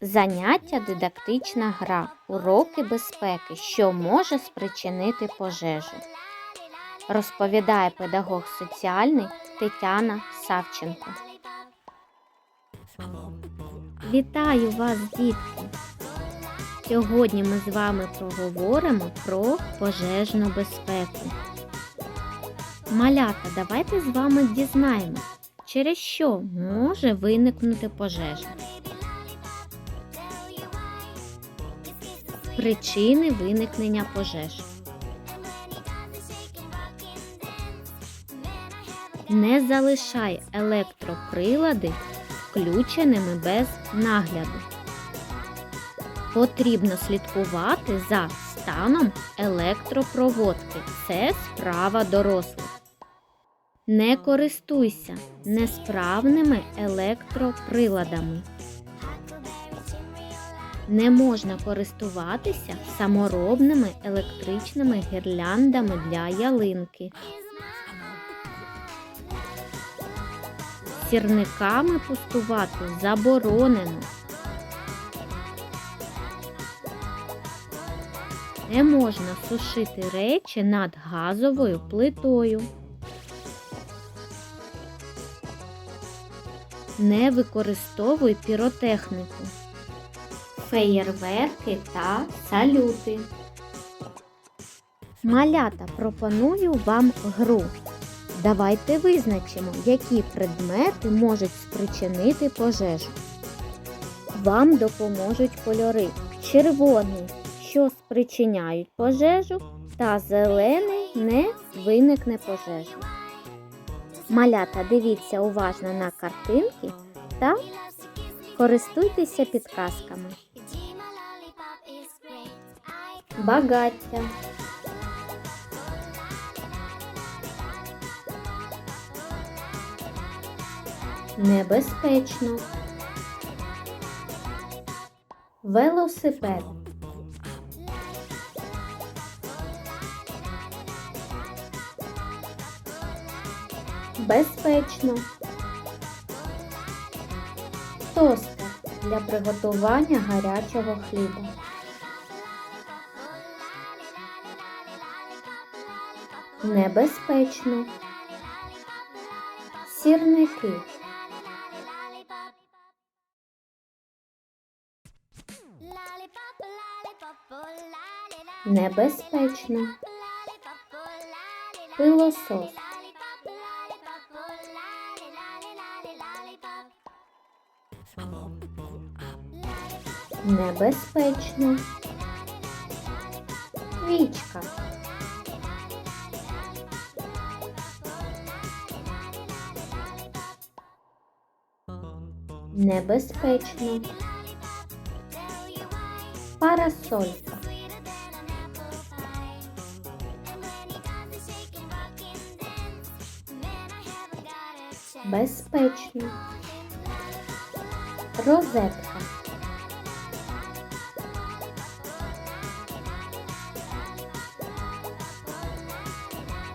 Заняття дидактична гра. Уроки безпеки, що може спричинити пожежу. Розповідає педагог соціальний Тетяна Савченко. Вітаю вас, дітки! Сьогодні ми з вами проговоримо про пожежну безпеку. Малята, давайте з вами дізнаємось, через що може виникнути пожежа. Причини виникнення пожеж. Не залишай електроприлади включеними без нагляду. Потрібно слідкувати за станом електропроводки. Це справа дорослих. Не користуйся несправними електроприладами. Не можна користуватися саморобними електричними гірляндами для ялинки. Сірниками пустувати заборонено. Не можна сушити речі над газовою плитою. Не використовуй піротехніку феєрверки та салюти. Малята пропоную вам гру. Давайте визначимо, які предмети можуть спричинити пожежу. Вам допоможуть кольори червоний, що спричиняють пожежу, та зелений не виникне пожежа. Малята дивіться уважно на картинки та користуйтеся підказками. Багаття. Небезпечно. Велосипед. Безпечно. Тостер для приготування гарячого хліба. Небезпечно. Сірники. Небезпечно. Пилосос. Небезпечно. Свічка. Небезпечно. Парасолька. Безпечно. Розетка.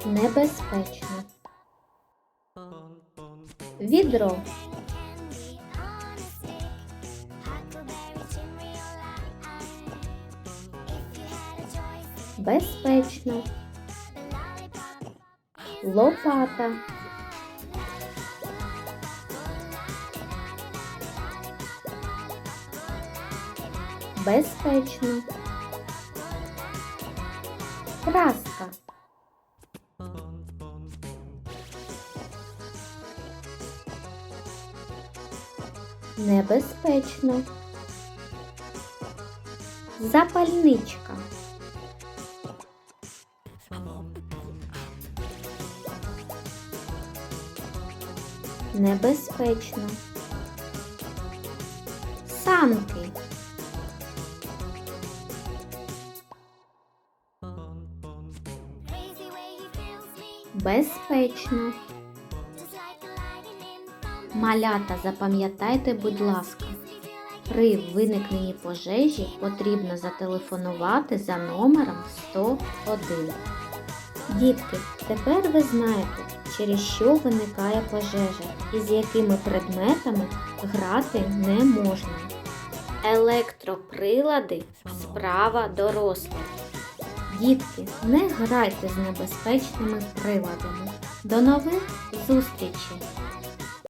Небезпечно. Відро. Безпечно. Лопата. Безпечно. Краска. Небезпечно. Запальничка. Небезпечно. Санки. Безпечно. Малята, запам'ятайте, будь ласка, при виникненні пожежі потрібно зателефонувати за номером 101. Дітки, тепер ви знаєте, через що виникає пожежа і з якими предметами грати не можна. Електроприлади справа дорослих. Дітки, не грайте з небезпечними приладами. До нових зустрічей!